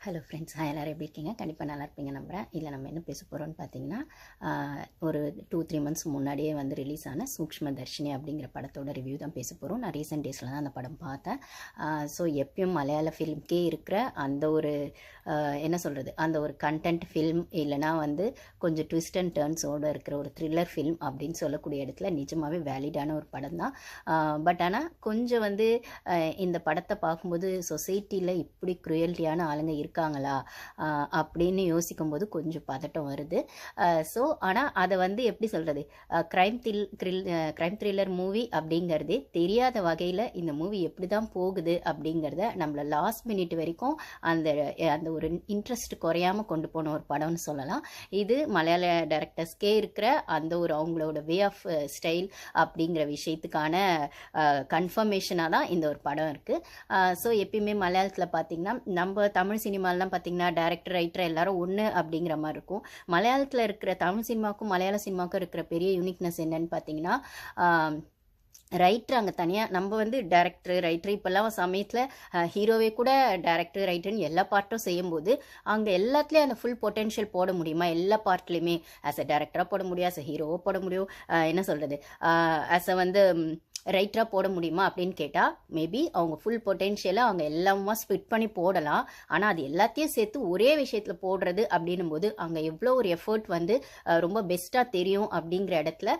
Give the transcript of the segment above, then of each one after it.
Hello friends hi எல்லோரும் எப்படி இருக்கீங்க? கண்டிப்பாக நல்லா இருப்பீங்க நம்புகிறேன் இதில் நம்ம என்ன பேச போகிறோம்னு பார்த்தீங்கன்னா ஒரு டூ த்ரீ மந்த்ஸ் முன்னாடியே வந்து ரிலீஸ் ஆன சூக்ஷ்ம தர்ஷினி அப்படிங்கிற படத்தோட ரிவ்யூ தான் பேச போகிறோம் நான் ரீசெண்ட் டேஸில் தான் அந்த படம் பார்த்தேன். ஸோ எப்பயும் மலையாள ஃபிலிம்க்கே இருக்கிற அந்த ஒரு என்ன சொல்கிறது அந்த ஒரு கண்டென்ட் ஃபில்ம் இல்லைனா வந்து கொஞ்சம் ட்விஸ்ட் அண்ட் டேர்ன்ஸோடு இருக்கிற ஒரு த்ரில்லர் ஃபில்ம் அப்படின்னு சொல்லக்கூடிய இடத்துல நிஜமாகவே வேலிடான ஒரு படம் தான். பட் ஆனால் கொஞ்சம் வந்து இந்த படத்தை பார்க்கும்போது சொசைட்டியில் இப்படி குரியல்ட்டியான ஆளுங்க இருக்காங்களா? அப்படின்னு யோசிக்கும்போது கொஞ்சம் பதட்டம் வருது. ஸோ ஆனால் அதை வந்து எப்படி சொல்கிறது crime thrill thrill crime thriller movie அப்படிங்கிறதே தெரியாத வகையில் இந்த மூவி எப்படி தான் போகுது அப்படிங்கிறத நம்மளை லாஸ்ட் மினிட் வரைக்கும் அந்த அந்த ஒரு இன்ட்ரெஸ்ட் குறையாமல் கொண்டு போன ஒரு படம்னு சொல்லலாம். இது மலையாள டேரக்டர்ஸ்க்கே இருக்கிற அந்த ஒரு அவங்களோட வே ஆஃப் ஸ்டைல் அப்படிங்கிற விஷயத்துக்கான கன்ஃபர்மேஷனாக தான் இந்த ஒரு படம் இருக்குது ஸோ எப்பயுமே மலையாளத்தில் பார்த்தீங்கன்னா நம்ம தமிழ் சினிமா சினிமாலாம் பார்த்தீங்கன்னா டேரக்டர் ரைட்டர் எல்லாரும் ஒன்று அப்படிங்கிற மாதிரி இருக்கும். மலையாளத்தில் இருக்கிற தமிழ் சினிமாவுக்கும் மலையாள சினிமாவுக்கும் இருக்கிற பெரிய யூனிக்னஸ் என்னன்னு பார்த்தீங்கன்னா ரைட்டர் அங்கே தனியாக நம்ம வந்து டேரக்டர் ரைட்டர் இப்போல்லாம் சமயத்தில் ஹீரோவே கூட டேரக்டர் ரைட்டர்னு எல்லா பார்ட்டும் செய்யும்போது அங்கே எல்லாத்துலேயும் அந்த ஃபுல் பொட்டென்ஷியல் போட முடியுமா? எல்லா பார்ட்லேயுமே ஆஸ் அ டேரக்டராக போட முடியும் ஆஸ் அ ஹீரோவாக போட முடியும் என்ன சொல்கிறது ஆஸ் அ வந்து ரைட்டராக போட முடியுமா அப்படின்னு கேட்டால் மேபி அவங்க ஃபுல் பொட்டென்ஷியலை அவங்க எல்லாமா ஸ்பிட் பண்ணி போடலாம். ஆனால் அது எல்லாத்தையும் சேர்த்து ஒரே விஷயத்தில் போடுறது அப்படின்னும் போது அங்கே எவ்வளோ ஒரு எஃபர்ட் வந்து ரொம்ப பெஸ்ட்டாக தெரியும் அப்படிங்கிற இடத்துல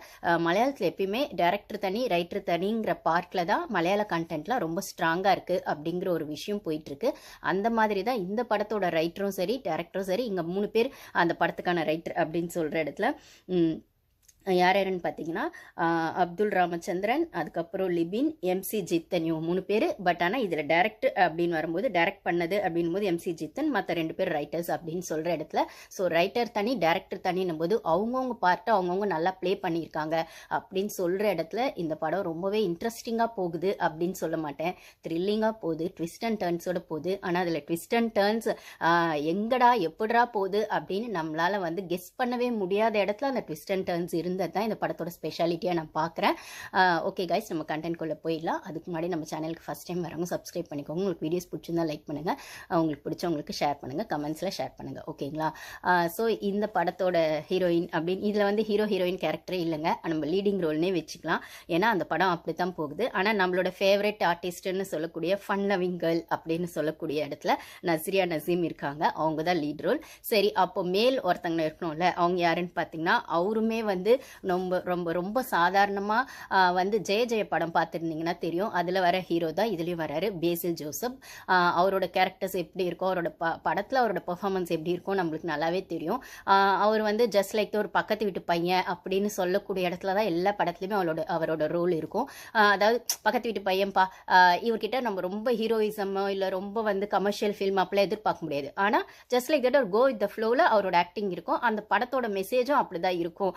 மலையாளத்தில் எப்பயுமே டேரக்டர் தனி ரைட்டர் தனிங்கிற பார்ட்டில் தான் மலையாள கண்டென்ட்லாம் ரொம்ப ஸ்ட்ராங்காக இருக்குது அப்படிங்கிற ஒரு விஷயம் போயிட்டுருக்கு. அந்த மாதிரி தான் இந்த படத்தோட ரைட்டரும் சரி டேரக்டரும் சரி இங்கே மூணு பேர் அந்த படத்துக்கான ரைட்டர் அப்படின்னு சொல்கிற இடத்துல யார் யாருன்னு பார்த்தீங்கன்னா அப்துல் ராமச்சந்திரன் அதுக்கப்புறம் லிபின் எம்சி ஜித்தன் இவங்க மூணு பேர். பட் ஆனால் இதில் டேரக்ட் அப்படின்னு வரும்போது டேரக்ட் பண்ணது அப்படின்னும் போது எம்சி ஜித்தன் மற்ற ரெண்டு பேர் ரைட்டர்ஸ் அப்படின்னு சொல்கிற இடத்துல. ஸோ ரைட்டர் தனி டேரக்டர் தனின்னும் போது அவங்கவுங்க பார்ட்டை அவங்கவுங்க நல்லா ப்ளே பண்ணியிருக்காங்க அப்படின்னு சொல்கிற இடத்துல இந்த படம் ரொம்பவே இன்ட்ரெஸ்டிங்காக போகுது அப்படின்னு சொல்ல மாட்டேன். த்ரில்லிங்காக போகுது ட்விஸ்ட் அண்ட் டேர்ன்ஸோட போகுது. ஆனால் அதில் ட்விஸ்ட் அண்ட் டேர்ன்ஸ் எங்கடா எப்படிடா போகுது அப்படின்னு நம்மளால் வந்து கெஸ் பண்ணவே முடியாத இடத்துல அந்த ட்விஸ்ட் அண்ட் டேர்ன்ஸ் இருந்தது தான் இந்த படத்தோட ஸ்பெஷாலிட்டியாக நான் பார்க்குறேன் ஓகே கைஸ் நம்ம கண்டென்ட்குள்ளே போயிடலாம். அதுக்கு முன்னாடி நம்ம சேனலுக்கு ஃபஸ்ட் டைம் வரவங்க சப்ஸ்கிரைப் பண்ணிக்கோங்க. உங்களுக்கு வீடியோஸ் பிடிச்சிருந்தா லைக் பண்ணுங்கள் உங்களுக்கு பிடிச்சவங்களுக்கு ஷேர் பண்ணுங்கள் கமெண்ட்ஸில் ஷேர் பண்ணுங்கள் ஓகேங்களா ஸோ இந்த படத்தோட ஹீரோயின் அப்படின்னு இதில் வந்து ஹீரோ ஹீரோயின் கேரக்டரே இல்லைங்க. நம்ம லீடிங் ரோல்னே வச்சுக்கலாம். ஏன்னா அந்த படம் அப்படி தான் போகுது. ஆனால் நம்மளோட ஃபேவரட் ஆர்டிஸ்ட்னு சொல்லக்கூடிய ஃபன் லவிங் கேர்ள் அப்படின்னு சொல்லக்கூடிய இடத்துல நஸ்ரியா நசீம் இருக்காங்க. அவங்க தான் லீட் ரோல் சரி அப்போ மேல் ஒருத்தங்க இருக்கணும்ல அவங்க யாருன்னு பார்த்தீங்கன்னா அவருமே வந்து ரொம்ப ரொம்ப ரொம்ப சாதாரணமாக வந்து ஜெய ஜெய படம் பார்த்துருந்தீங்கன்னா தெரியும். அதில் வர ஹீரோ தான் இதுலேயும் வராரு. பேசில் ஜோசப். அவரோட கேரக்டர்ஸ் எப்படி இருக்கும் அவரோட ப படத்தில் அவரோட பெர்ஃபார்மன்ஸ் எப்படி இருக்கும் நம்மளுக்கு நல்லாவே தெரியும். அவர் வந்து ஜஸ்ட் லைக் ஒரு பக்கத்து வீட்டு பையன் அப்படின்னு சொல்லக்கூடிய இடத்துல தான் எல்லா படத்துலையுமே அவரோட அவரோட ரோல் இருக்கும். அதாவது பக்கத்து வீட்டு பையன்பா இவர்கிட்ட நம்ம ரொம்ப ஹீரோயிசமோ இல்லை ரொம்ப வந்து கமர்ஷியல் ஃபில்ம் அப்படிலாம் எதிர்பார்க்க முடியாது. ஆனால் ஜஸ்ட் லைக் தட் ஒரு கோ வித் த ஃப்ளோவில் அவரோட ஆக்டிங் இருக்கும். அந்த படத்தோட மெசேஜும் அப்படி தான் இருக்கும்.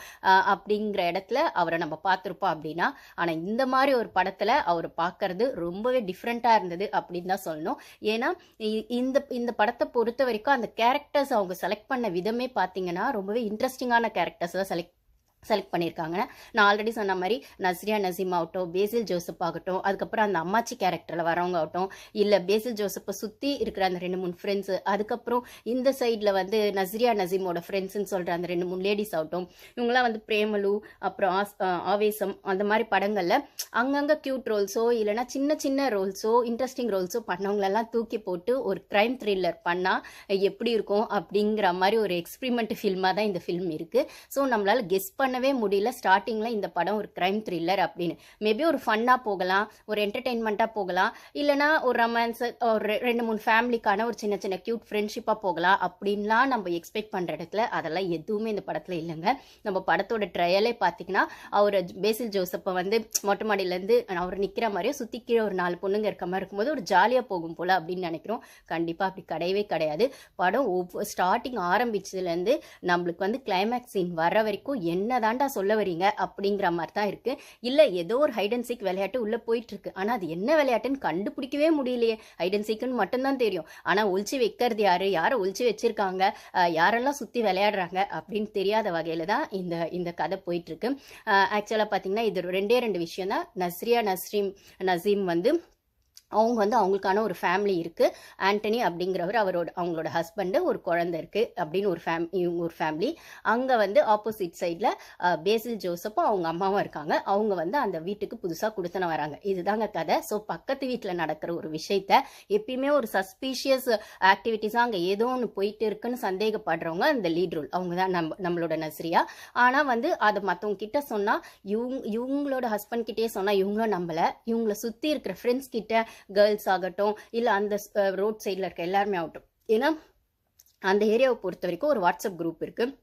அப்படிங்கிற இடத்துல அவரை நம்ம பார்த்துருப்போம் அப்படின்னா ஆனால் இந்த மாதிரி ஒரு படத்தில் அவர் பார்க்கறது ரொம்பவே டிஃப்ரெண்ட்டாக இருந்தது அப்படின்னு தான் சொல்லணும். ஏன்னா இ- இந்த இந்த படத்தை பொறுத்த வரைக்கும் அந்த கேரக்டர்ஸ் அவங்க செலக்ட் பண்ண விதமே பார்த்தீங்கன்னா ரொம்பவே இன்ட்ரெஸ்டிங்கான கேரக்டர்ஸ் தான் செலக்ட் செலக்ட் பண்ணியிருக்காங்க நான் ஆல்ரெடி சொன்ன மாதிரி நஸ்ரியா நசீம் ஆகட்டும் பேசில் ஜோசப் ஆகட்டும் அதுக்கப்புறம் அந்த அம்மாச்சி கேரக்டரில் வரவங்க ஆகட்டும் இல்லை பேசில் ஜோசப்பை சுற்றி இருக்கிற அந்த ரெண்டு மூணு ஃப்ரெண்ட்ஸு அதுக்கப்புறம் இந்த சைடில் வந்து நஸ்ரியா நசீமோட ஃப்ரெண்ட்ஸுன்னு சொல்கிற அந்த ரெண்டு மூணு லேடிஸ் ஆகட்டும் இவங்களாம் வந்து பிரேமலு அப்புறம் ஆஸ் ஆவேசம் அந்த மாதிரி படங்களில் அங்கங்கே க்யூட் ரோல்ஸோ இல்லைன்னா சின்ன சின்ன ரோல்ஸோ இன்ட்ரெஸ்டிங் ரோல்ஸோ பண்ணவங்களெல்லாம் தூக்கி போட்டு ஒரு க்ரைம் த்ரில்லர் பண்ணால் எப்படி இருக்கும் அப்படிங்கிற மாதிரி ஒரு எக்ஸ்பிரிமெண்ட் ஃபில்மாக தான் இந்த ஃபில்ம் இருக்குது ஸோ நம்மளால் கெஸ் பண்ணவே முடியல. ஸ்டார்டிங்கில் இந்த படம் ஒரு க்ரைம் த்ரில்லர் அப்படின்னு. மேபி ஒரு ஃபன்னாக போகலாம் ஒரு என்டர்டெயின்மெண்ட்டாக போகலாம். இல்லைனா ஒரு ரொமான்ஸ் ஒரு ரெண்டு மூணு ஃபேமிலிக்கான ஒரு சின்ன சின்ன க்யூட் ஃப்ரெண்ட்ஷிப்பாக போகலாம் அப்படின்லாம் நம்ம எக்ஸ்பெக்ட் பண்ணுற இடத்துல அதெல்லாம் எதுவுமே இந்த படத்தில் இல்லைங்க. நம்ம படத்தோட ட்ரையலே பார்த்தீங்கன்னா அவர் பேசில் ஜோசப்பை வந்து மொட்டை மாடியிலேருந்து அவர் நிற்கிற மாதிரியே சுற்றி கீழே ஒரு நாலு பொண்ணுங்க இருக்க மாதிரி இருக்கும்போது ஒரு ஜாலியாக போகும் போல் அப்படின்னு நினைக்கிறோம். கண்டிப்பாக அப்படி கிடையவே கிடையாது. படம் ஒவ்வொரு ஸ்டார்டிங் ஆரம்பிச்சதுலேருந்து நம்மளுக்கு வந்து கிளைமேக்ஸ் சீன் வர வரைக்கும் என்ன தாண்டா சொல்ல வரீங்க? அப்படிங்கிற மாதிரி தான் இருக்குது இல்லை ஏதோ ஒரு ஹைட் அண்ட் சீக் விளையாட்டு உள்ளே போயிட்டு இருக்கு ஆனால் அது என்ன விளையாட்டுன்னு கண்டுபிடிக்கவே முடியலையே. ஹைட் அண்ட் சீக்குன்னு மட்டும்தான் தெரியும். ஆனால் ஒழிச்சு வைக்கிறது யாரு? யாரை ஒழிச்சு வச்சிருக்காங்க? யாரெல்லாம் சுற்றி விளையாடுறாங்க? அப்படின்னு தெரியாத வகையில் தான் இந்த இந்த கதை போயிட்டு இருக்கு ஆக்சுவலாக பார்த்தீங்கன்னா இது ரெண்டே ரெண்டு விஷயம் தான் நஸ்ரியா நஸ்ரீம் நசீம் வந்து அவங்க வந்து அவங்களுக்கான ஒரு ஃபேமிலி இருக்குது ஆண்டனி அப்படிங்கிறவர் அவரோட அவங்களோட ஹஸ்பண்டு ஒரு குழந்தை இருக்குது அப்படின்னு ஒரு ஃபேம் இவங்க ஒரு ஃபேமிலி அங்கே வந்து ஆப்போசிட் சைடில் பேசில் ஜோசப்பும் அவங்க அம்மாவும் இருக்காங்க. அவங்க வந்து அந்த வீட்டுக்கு புதுசாக கொடுத்தன வராங்க. இதுதாங்க கதை. ஸோ பக்கத்து வீட்டில் நடக்கிற ஒரு விஷயத்த எப்பயுமே ஒரு சஸ்பீஷியஸ் ஆக்டிவிட்டீஸாக அங்கே ஏதோ ஒன்று போயிட்டு இருக்குன்னு சந்தேகப்படுறவங்க அந்த லீட் ரூல் அவங்க தான் நம்ம நம்மளோட நஸ்ரியா ஆனால் வந்து அதை மற்றவங்க கிட்ட சொன்னால் இவங்க இவங்களோட ஹஸ்பண்ட் கிட்டே சொன்னால் இவங்களும் நம்பலை. இவங்கள சுற்றி இருக்கிற ஃப்ரெண்ட்ஸ் கிட்ட கேர்ள்ஸ் ஆகட்டும் இல்லை அந்த ரோட் சைடில் இருக்க எல்லாருமே ஆகட்டும். ஏன்னா அந்த ஏரியாவை பொறுத்த வரைக்கும் ஒரு வாட்ஸ்அப் குரூப் இருக்குது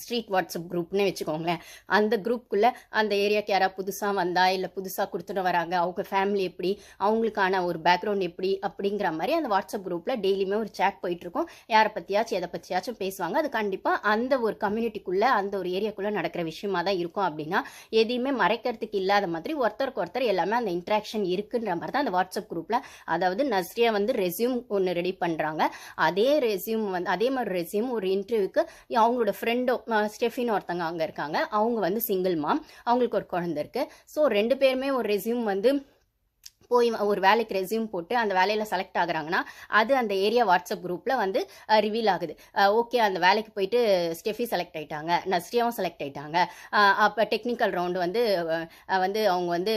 ஸ்ட்ரீட் வாட்ஸ்அப் குரூப்னே வச்சுக்கோங்களேன். அந்த குரூப்புக்குள்ளே அந்த ஏரியாக்கு யாராவது புதுசாக வந்தா இல்லை புதுசாக கொடுத்துட்டு வராங்க அவங்க ஃபேமிலி எப்படி அவங்களுக்கான ஒரு பேக்ரவுண்ட் எப்படி அப்படிங்கிற மாதிரி அந்த வாட்ஸ்அப் குரூப்பில் டெய்லியுமே ஒரு சேட் போயிட்டுருக்கும். யாரை பற்றியாச்சும் எதை பற்றியாச்சும் பேசுவாங்க. அது கண்டிப்பாக அந்த ஒரு கம்யூனிட்டிக்குள்ளே அந்த ஒரு ஏரியாக்குள்ளே நடக்கிற விஷயமா தான் இருக்கும் அப்படின்னா எதையுமே மறைக்கிறதுக்கு இல்லாத மாதிரி ஒருத்தருக்கு ஒருத்தர் எல்லாமே அந்த இன்ட்ராக்ஷன் இருக்குன்ற மாதிரி தான் அந்த வாட்ஸ்அப் குரூப்பில் அதாவது நஸ்ரியா வந்து ரெஸ்யூம் ஒன்று ரெடி பண்ணுறாங்க அதே ரெஸ்யூம் வந்து அதே மாதிரி ரெஸ்யூம் ஒரு இன்டர்வியூக்கு அவங்களோட ஃப்ரெண்டோ ஸ்டெஃபின்னு ஒருத்தங்க அங்கே இருக்காங்க. அவங்க வந்து சிங்கிள் மாம் அவங்களுக்கு ஒரு குழந்தை இருக்குது ஸோ ரெண்டு பேருமே ஒரு ரெஸ்யூம் வந்து போய் ஒரு வேலைக்கு ரெஸ்யூம் போட்டு அந்த வேலையில் செலக்ட் ஆகுறாங்கன்னா அது அந்த ஏரியா வாட்ஸ்அப் குரூப்பில் வந்து ரிவீல் ஆகுது. ஓகே அந்த வேலைக்கு போயிட்டு ஸ்டெஃபி செலக்ட் ஆகிட்டாங்க நஸ்ரியாவும் செலக்ட் ஆகிட்டாங்க அப்போ டெக்னிக்கல் ரவுண்டு வந்து வந்து அவங்க வந்து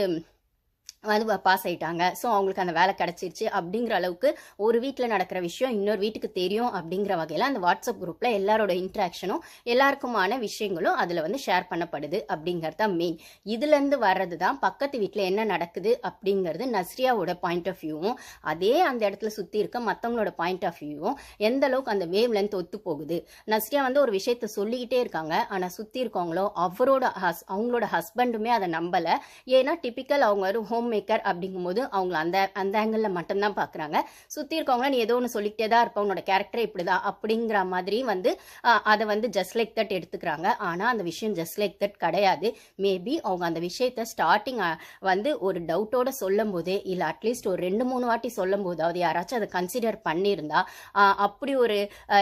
வந்து பாஸ் ஆகிட்டாங்க ஸோ அவங்களுக்கு அந்த வேலை கிடச்சிருச்சு. அப்படிங்கிற அளவுக்கு ஒரு வீட்டில் நடக்கிற விஷயம் இன்னொரு வீட்டுக்கு தெரியும் அப்படிங்கிற வகையில் அந்த வாட்ஸ்அப் குரூப்பில் எல்லாரோட இன்ட்ராக்ஷனும் எல்லாருக்குமான விஷயங்களும் அதில் வந்து ஷேர் பண்ணப்படுது அப்படிங்கிறது தான் மெயின் இதுலேருந்து வர்றது தான் பக்கத்து வீட்டில் என்ன நடக்குது அப்படிங்கிறது நஸ்ரியாவோட பாயிண்ட் ஆஃப் வியூவும் அதே அந்த இடத்துல சுற்றி இருக்க மற்றவங்களோட பாயிண்ட் ஆஃப் வியூவும் எந்த அளவுக்கு அந்த வேவ் லென்த் ஒத்து போகுது. நஸ்ரியா வந்து ஒரு விஷயத்த சொல்லிக்கிட்டே இருக்காங்க. ஆனால் சுற்றி இருக்கவங்களோ அவரோட ஹஸ் அவங்களோட ஹஸ்பண்டுமே அதை நம்பலை. ஏன்னா டிப்பிக்கல் அவங்க ஒரு ஹோம் மேக்கர் அப்படிங்கும்போது அவங்க அந்த அந்த ஆங்கிளில் மட்டும்தான் பார்க்குறாங்க. சுற்றி இருக்கவங்கள நீ ஏதோ ஒன்று சொல்லிக்கிட்டே தான் இருப்போம் உன்னோட கேரக்டர் இப்படி தான் அப்படிங்கிற மாதிரி வந்து அதை வந்து ஜஸ்ட் லைக் தட் எடுத்துக்கிறாங்க. ஆனால் அந்த விஷயம் ஜஸ்ட் லைக் தட் கிடையாது. மேபி அவங்க அந்த விஷயத்த ஸ்டார்டிங் வந்து ஒரு டவுட்டோட சொல்லும் போதே இல்லை அட்லீஸ்ட் ஒரு ரெண்டு மூணு வாட்டி சொல்லும் போதாவது யாராச்சும் அதை கன்சிடர் பண்ணியிருந்தா அப்படி ஒரு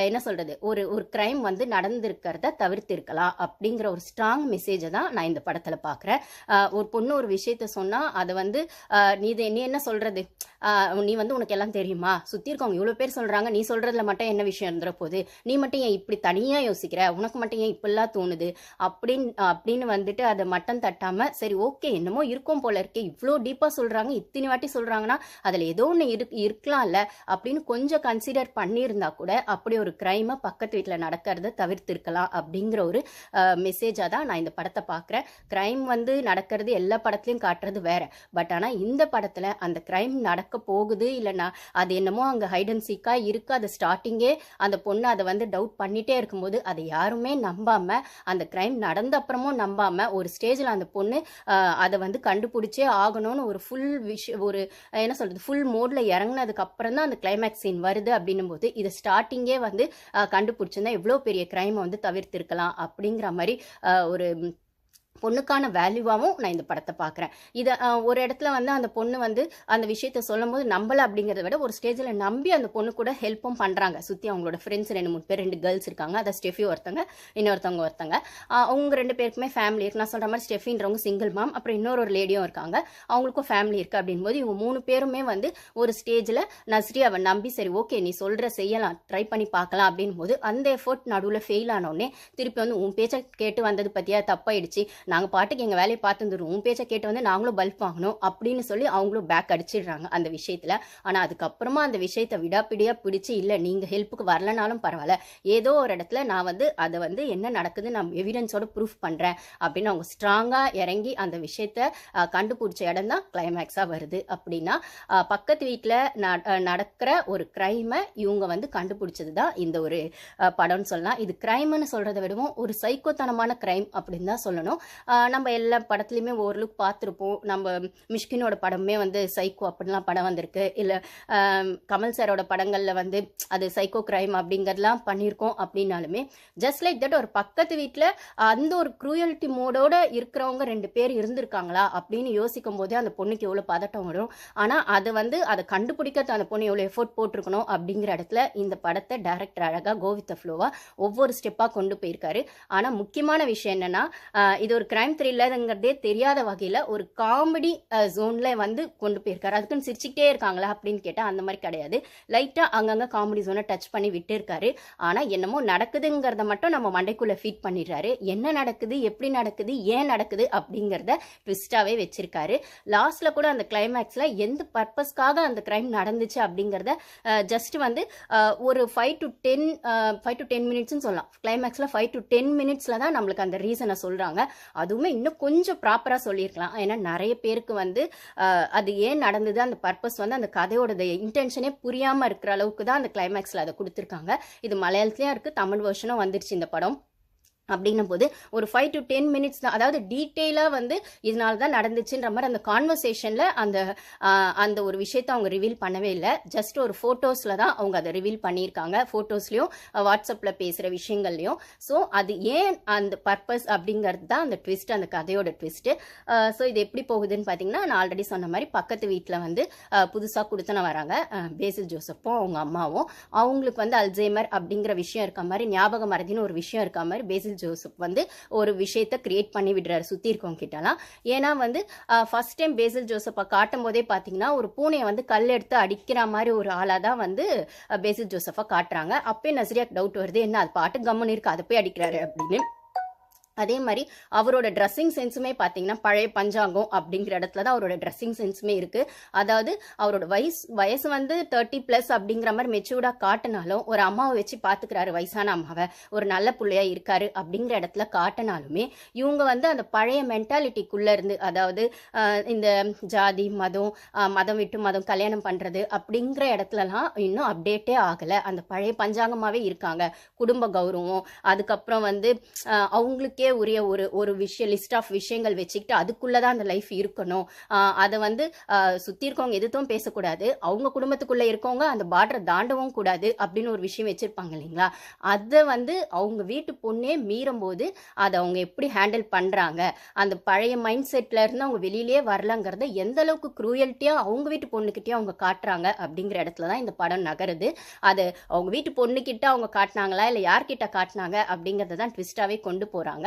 என்ன சொல்கிறது ஒரு ஒரு க்ரைம் வந்து நடந்திருக்கிறத தவிர்த்திருக்கலாம் அப்படிங்கிற ஒரு ஸ்ட்ராங் மெசேஜை தான் நான் இந்த படத்தில் பார்க்குறேன். ஒரு பொண்ணு ஒரு விஷயத்த சொன்னால் அதை வந்து நீ இது நீ என்ன சொல்றது? ஆஹ், நீ வந்து உனக்கு எல்லாம் தெரியுமா? சுற்றி இருக்கவங்க இவ்வளோ பேர் சொல்கிறாங்க நீ சொல்கிறதுல மட்டும் என்ன விஷயம் இருந்துற போகுது? நீ மட்டும் ஏன் இப்படி தனியாக யோசிக்கிற? உனக்கு மட்டும் ஏன் இப்படிலாம் தோணுது? அப்படின்னு அப்படின்னு வந்துட்டு அதை மட்டம் தட்டாமல் சரி ஓகே என்னமோ இருக்கும் போல இருக்கே. இவ்வளோ டீப்பாக சொல்கிறாங்க இத்தனை வாட்டி சொல்கிறாங்கன்னா அதில் ஏதோ ஒன்று இரு இருக்கலாம்ல அப்படின்னு கொஞ்சம் கன்சிடர் பண்ணியிருந்தா கூட அப்படி ஒரு க்ரைமை பக்கத்து வீட்டில் நடக்கிறத தவிர்த்திருக்கலாம் அப்படிங்கிற ஒரு மெசேஜாக தான் நான் இந்த படத்தை பார்க்குறேன் க்ரைம் வந்து நடக்கிறது எல்லா படத்துலையும் காட்டுறது வேற. பட் பட் ஆனால் இந்த படத்தில் அந்த க்ரைம் நடக்க போகுது இல்லைன்னா அது என்னமோ அங்கே ஹைட் அண்ட் சீக்காக இருக்குது அது ஸ்டார்டிங்கே அந்த பொண்ணு அதை வந்து டவுட் பண்ணிகிட்டே இருக்கும்போது அதை யாருமே நம்பாமல் அந்த க்ரைம் நடந்த அப்புறமும் நம்பாமல் ஒரு ஸ்டேஜில் அந்த பொண்ணு அதை வந்து கண்டுபிடிச்சே ஆகணும்னு ஒரு ஃபுல் விஷ் ஒரு என்ன சொல்கிறது ஃபுல் மோடில் இறங்கினதுக்கு அப்புறம் தான் அந்த கிளைமேக்ஸ் சீன் வருது அப்படின்னும் போது இதை ஸ்டார்டிங்கே வந்து கண்டுபிடிச்சிருந்தா எவ்வளோ பெரிய க்ரைமை வந்து தவிர்த்திருக்கலாம் அப்படிங்கிற மாதிரி ஒரு பொண்ணுக்கான வேல்யூவாகவும் நான் இந்த படத்தை பார்க்குறேன். இதை ஒரு இடத்துல வந்து அந்த பொண்ணு வந்து அந்த விஷயத்த சொல்லும்போது நம்பலை அப்படிங்கிறத விட ஒரு ஸ்டேஜில் நம்பி அந்த பொண்ணு கூட ஹெல்ப்பும் பண்ணுறாங்க சுற்றி அவங்களோட ஃப்ரெண்ட்ஸ் ரெண்டு மூணு பேர் ரெண்டு கேர்ள்ஸ் இருக்காங்க. அதை ஸ்டெஃபி ஒருத்தங்க இன்னொருத்தவங்க ஒருத்தங்க. அவங்க ரெண்டு பேருக்குமே ஃபேமிலி இருக்கு. நான் சொல்கிற மாதிரி ஸ்டெஃபின்றவங்க சிங்கிள் மாம் அப்புறம் இன்னொரு ஒரு லேடியும் இருக்காங்க. அவங்களுக்கும் ஃபேமிலி இருக்குது அப்படின்போது இவங்க மூணு பேருமே வந்து ஒரு ஸ்டேஜில் நஸ்ரி அவன் நம்பி சரி ஓகே நீ சொல்கிற செய்யலாம் ட்ரை பண்ணி பார்க்கலாம் அப்படின் போது அந்த எஃபோர்ட் நடுவில் ஃபெயில் ஆனோடனே திருப்பி வந்து உன் பேச்சை கேட்டு வந்தது பற்றியா தப்பாயிடுச்சு. நாங்கள் பாட்டுக்கு எங்கள் வேலையை பார்த்துருந்துருவோம் உன் பேச்சை கேட்டு வந்து நாங்களும் பல்ப் வாங்கணும் அப்படின்னு சொல்லி அவங்களும் பேக் அடிச்சிடுறாங்க அந்த விஷயத்தில். ஆனால் அதுக்கப்புறமா அந்த விஷயத்தை விடாப்பிடியாக பிடிச்சி இல்லை நீங்கள் ஹெல்ப்புக்கு வரலனாலும் பரவாயில்ல. ஏதோ ஒரு இடத்துல நான் வந்து அதை வந்து என்ன நடக்குது நான் எவிடன்ஸோட ப்ரூஃப் பண்ணுறேன் அப்படின்னு அவங்க ஸ்ட்ராங்காக இறங்கி அந்த விஷயத்த கண்டுபிடிச்ச இடம் தான் கிளைமேக்ஸாக வருது அப்படின்னா பக்கத்து வீட்டில் நடக்கிற ஒரு க்ரைமை இவங்க வந்து கண்டுபிடிச்சது தான் இந்த ஒரு படம்னு சொல்லலாம். இது க்ரைம்னு சொல்கிறத விடவும் ஒரு சைக்கோத்தனமான க்ரைம் அப்படின்னு தான் சொல்லணும். நம்ம எல்லா படத்துலையுமே ஓரளவுக்கு பார்த்துருப்போம். நம்ம மிஷ்கினோட படமே வந்து சைக்கோ அப்படிலாம் படம் வந்திருக்கு. இல்லை கமல் சாரோட படங்களில் வந்து அது சைக்கோ கிரைம் அப்படிங்கிறதுலாம் பண்ணியிருக்கோம் அப்படின்னாலுமே ஜஸ்ட் லைக் தட் ஒரு பக்கத்து வீட்டில் அந்த ஒரு குரூயல்ட்டி மோடோட இருக்கிறவங்க ரெண்டு பேர் இருந்திருக்காங்களா அப்படின்னு யோசிக்கும் போதே அந்த பொண்ணுக்கு எவ்வளோ பதட்டம் வரும். ஆனால் அது வந்து அதை கண்டுபிடிக்கிறது அந்த பொண்ணு எவ்வளோ எஃபோர்ட் போட்டிருக்கணும் அப்படிங்கிற இடத்துல இந்த படத்தை டேரக்டர் அழகாக கோவித்த ஃப்ளோவாக ஒவ்வொரு ஸ்டெப்பாக கொண்டு போயிருக்காரு. ஆனால் முக்கியமான விஷயம் என்னென்னா இது ஒரு ஒரு கிரைம் த்ரில்லருங்கிறதே தெரியாத வகையில் ஒரு காமெடி ஜோனில் வந்து கொண்டு போயிருக்காரு. அதுக்குன்னு சிரிச்சுக்கிட்டே இருக்காங்களா அப்படின்னு கேட்டால் அந்த மாதிரி கிடையாது. லைட்டாக அங்கங்கே காமெடி ஜோனை டச் பண்ணி விட்டுருக்காரு. ஆனால் என்னமோ நடக்குதுங்கிறத மட்டும் நம்ம மண்டைக்குள்ளே ஃபீட் பண்ணிடுறாரு. என்ன நடக்குது எப்படி நடக்குது ஏன் நடக்குது அப்படிங்கிறத ட்விஸ்டாகவே வச்சுருக்காரு. லாஸ்ட்டில் கூட அந்த கிளைமேக்ஸில் எந்த பர்பஸ்க்காக அந்த கிரைம் நடந்துச்சு அப்படிங்கிறத ஜஸ்ட் வந்து ஒரு five to ten five to ten மினிட்ஸ்னு சொல்லலாம். கிளைமேக்ஸில் ஃபைவ் டு டென் மினிட்ஸில் தான் நம்மளுக்கு அந்த ரீசனை சொல்கிறாங்க அதுவுமே இன்னும் கொஞ்சம் ப்ராப்பராக சொல்லியிருக்கலாம். ஏன்னா நிறைய பேருக்கு வந்து அது ஏன் நடந்தது? அந்த பர்பஸ் வந்து அந்த கதையோட இன்டென்ஷனே புரியாமல் இருக்கிற அளவுக்கு தான் அந்த கிளைமேக்ஸில் அதை கொடுத்துருக்காங்க. இது மலையாளத்துலேயும் இருக்குது தமிழ் வெர்ஷனும் வந்துருச்சு இந்த படம். அப்படின்னும் போது ஒரு ஃபைவ் டு டென் மினிட்ஸ் தான். அதாவது டீட்டெயிலாக வந்து இதனால தான் நடந்துச்சுன்ற மாதிரி அந்த கான்வர்சேஷனில் அந்த அந்த ஒரு விஷயத்த அவங்க ரிவீல் பண்ணவே இல்லை. ஜஸ்ட் ஒரு ஃபோட்டோஸில் தான் அவங்க அதை ரிவீல் பண்ணியிருக்காங்க. ஃபோட்டோஸ்லையும் வாட்ஸ்அப்பில் பேசுகிற விஷயங்கள்லையும். ஸோ அது ஏன் அந்த பர்பஸ் அப்படிங்கிறது தான் அந்த ட்விஸ்ட் அந்த கதையோட ட்விஸ்ட்டு ஸோ இது எப்படி போகுதுன்னு பார்த்தீங்கன்னா நான் ஆல்ரெடி சொன்ன மாதிரி பக்கத்து வீட்டில் வந்து புதுசாக கொடுத்தன வராங்க. பேசில் ஜோசப்பும் அவங்க அம்மாவும். அவங்களுக்கு வந்து அல்சைமர் அப்படிங்கிற விஷயம் இருக்க மாதிரி ஞாபக மறதின்னு ஒரு விஷயம் இருக்க மாதிரி பேசில் ஜோசப் வந்து ஒரு விஷயத்தை கிரியேட் பண்ணி விடுறாரு சுற்றி இருக்கவங்க கிட்டலாம். ஏன்னா வந்து ஃபர்ஸ்ட் டைம் பேசில் ஜோசப்பை காட்டும் போதே பார்த்தீங்கன்னா ஒரு பூனையை வந்து கல் எடுத்து அடிக்கிற மாதிரி ஒரு ஆளாக தான் வந்து அஹ், பேசில் ஜோசப்பை காட்டுறாங்க. அப்பயே நசரியாக்கு டவுட் வருது என்ன அது பாட்டு கம்முன்னு இருக்கு அதை போய் அடிக்கிறாரு அப்படின்னு. அதே மாதிரி அவரோட ட்ரெஸ்ஸிங் சென்ஸுமே பார்த்தீங்கன்னா பழைய பஞ்சாங்கம் அப்படிங்கிற இடத்துல தான் அவரோட ட்ரெஸ்ஸிங் சென்ஸுமே இருக்குது அதாவது அவரோட வயசு வயசு வந்து தேர்ட்டி ப்ளஸ் அப்படிங்கிற மாதிரி மெச்சூர்டாக காட்டினாலும் ஒரு அம்மாவை வச்சு பார்த்துக்கிறாரு வயசான அம்மாவை. ஒரு நல்ல பிள்ளையாக இருக்காரு அப்படிங்கிற இடத்துல காட்டினாலுமே இவங்க வந்து அந்த பழைய மென்டாலிட்டிக்குள்ளே இருந்து அதாவது இந்த ஜாதி மதம் மதம் விட்டு மதம் கல்யாணம் பண்ணுறது அப்படிங்கிற இடத்துலலாம் இன்னும் அப்டேட்டே ஆகலை. அந்த பழைய பஞ்சாங்கமாகவே இருக்காங்க. குடும்ப கௌரவம் அதுக்கப்புறம் வந்து அவங்களுக்கு அவங்களுக்கே உரிய ஒரு ஒரு விஷயம் லிஸ்ட் ஆஃப் விஷயங்கள் வச்சுக்கிட்டு அதுக்குள்ளே தான் அந்த லைஃப் இருக்கணும். அதை வந்து சுற்றி இருக்கவங்க எதுவும் பேசக்கூடாது. அவங்க குடும்பத்துக்குள்ளே இருக்கவங்க அந்த பார்டரை தாண்டவும் கூடாது அப்படின்னு ஒரு விஷயம் வச்சுருப்பாங்க இல்லைங்களா? அதை வந்து அவங்க வீட்டு பொண்ணே மீறும்போது அதை அவங்க எப்படி ஹேண்டில் பண்ணுறாங்க அந்த பழைய மைண்ட் செட்டில் இருந்து அவங்க வெளியிலே வரலங்கிறத எந்த அளவுக்கு க்ரூயல்ட்டியாக அவங்க வீட்டு பொண்ணுக்கிட்டே அவங்க காட்டுறாங்க அப்படிங்கிற இடத்துல தான் இந்த படம் நகருது. அது அவங்க வீட்டு பொண்ணுக்கிட்ட அவங்க காட்டினாங்களா? இல்லை யார்கிட்ட காட்டினாங்க? அப்படிங்கிறத தான் ட்விஸ்டாகவே கொண்டு போகிறாங்க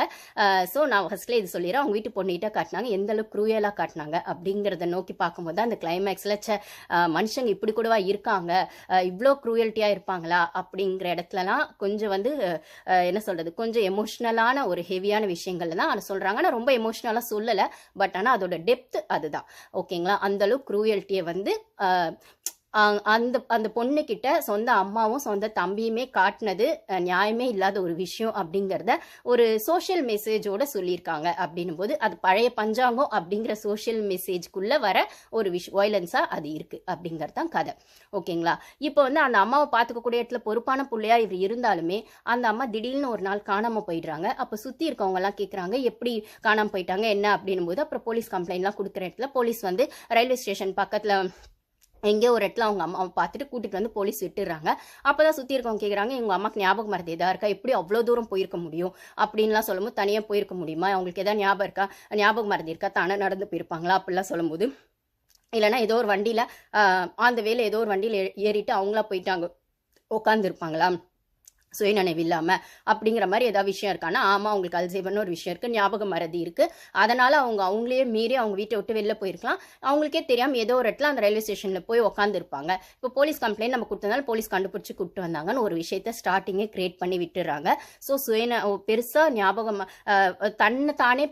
ஸோ நான் ஃபஸ்ட்டில் இது சொல்லிடுறேன். அவங்க வீட்டு பொண்ணுகிட்ட காட்டினாங்க. எந்த அளவுக்கு க்ரூயலாக காட்டினாங்க அப்படிங்கிறத நோக்கி பார்க்கும்போது அந்த கிளைமேக்ஸில் ச மனுஷங்க இப்படி கூடவா இருக்காங்க? இவ்வளோ குரூயல்ட்டியாக இருப்பாங்களா? அப்படிங்கிற இடத்துலலாம் கொஞ்சம் வந்து என்ன சொல்கிறது கொஞ்சம் எமோஷ்னலான ஒரு ஹெவியான விஷயங்கள் தான் அதை சொல்கிறாங்க ஆனால் ரொம்ப எமோஷ்னலாக சொல்லலை. பட் ஆனால் அதோட டெப்த் அதுதான். ஓகேங்களா அந்த அளவுக்கு வந்து அந்த அந்த பொண்ணுக்கிட்ட சொந்த அம்மாவும் சொந்த தம்பியுமே காட்டினது நியாயமே இல்லாத ஒரு விஷயம் அப்படிங்கிறத ஒரு சோஷியல் மெசேஜோட சொல்லியிருக்காங்க அப்படின்னும் போது அது பழைய பஞ்சாங்கம் அப்படிங்கிற சோஷியல் மெசேஜ்குள்ளே வர ஒரு விஷ் வயலன்ஸாக அது இருக்குது அப்படிங்கிறது தான் கதை. ஓகேங்களா? இப்போ வந்து அந்த அம்மாவை பார்த்துக்கக்கூடிய இடத்துல பொறுப்பான பிள்ளையா இவர் இருந்தாலுமே அந்த அம்மா திடீர்னு ஒரு நாள் காணாமல் போயிடுறாங்க. அப்போ சுற்றி இருக்கவங்கலாம் கேட்குறாங்க எப்படி காணாமல் போயிட்டாங்க? என்ன? அப்படின்னும் போது அப்புறம் போலீஸ் கம்ப்ளைண்ட்லாம் கொடுக்குற இடத்துல போலீஸ் வந்து ரயில்வே ஸ்டேஷன் பக்கத்தில் எங்கேயோ ஒரு இடத்துல அவங்க அம்மாவை பார்த்துட்டு கூட்டிட்டு வந்து போலீஸ் விட்டுறாங்க அப்பதான் சுற்றி இருக்கவங்க கேட்குறாங்க இவங்க அம்மாக்கு ஞாபகம் மருந்து இதாக இருக்கா? எப்படி அவ்வளோ தூரம் போயிருக்க முடியும்? அப்படின்லாம் சொல்லும்போது தனியாக போயிருக்க முடியுமா? அவங்களுக்கு எதாவது ஞாபகம் இருக்கா? ஞாபகம் மருந்து இருக்கா? தானே நடந்து போயிருப்பாங்களா? அப்படிலாம் சொல்லும்போது இல்லைன்னா ஏதோ ஒரு வண்டியில் அந்த வேலை ஏதோ ஒரு வண்டியில் ஏறிட்டு அவங்களா போயிட்டாங்க. உட்காந்துருப்பாங்களா சுயநினைவு இல்லாமல் அப்படிங்கிற மாதிரி ஏதாவது விஷயம் இருக்கான்னா ஆமாம் அவங்களுக்கு அல்சைவன் ஒரு விஷயம் இருக்குது ஞாபகம் மறதி இருக்கு. அதனால் அவங்க அவங்களே மீறி அவங்க வீட்டை விட்டு வெளில போயிருக்கலாம். அவங்களுக்கே தெரியாமல் ஏதோ ஒரு இடத்துல அந்த ரயில்வே ஸ்டேஷனில் போய் உட்காந்துருப்பாங்க இப்போ போலீஸ் கம்ப்ளைண்ட் நம்ம கொடுத்ததுனால போலீஸ் கண்டுபிடிச்சி கூப்பிட்டு வந்தாங்கன்னு ஒரு விஷயத்த ஸ்டார்டிங்கே கிரியேட் பண்ணி விட்டுறாங்க. ஸோ சுயன பெருசாக ஞாபகம் தன்னை தானே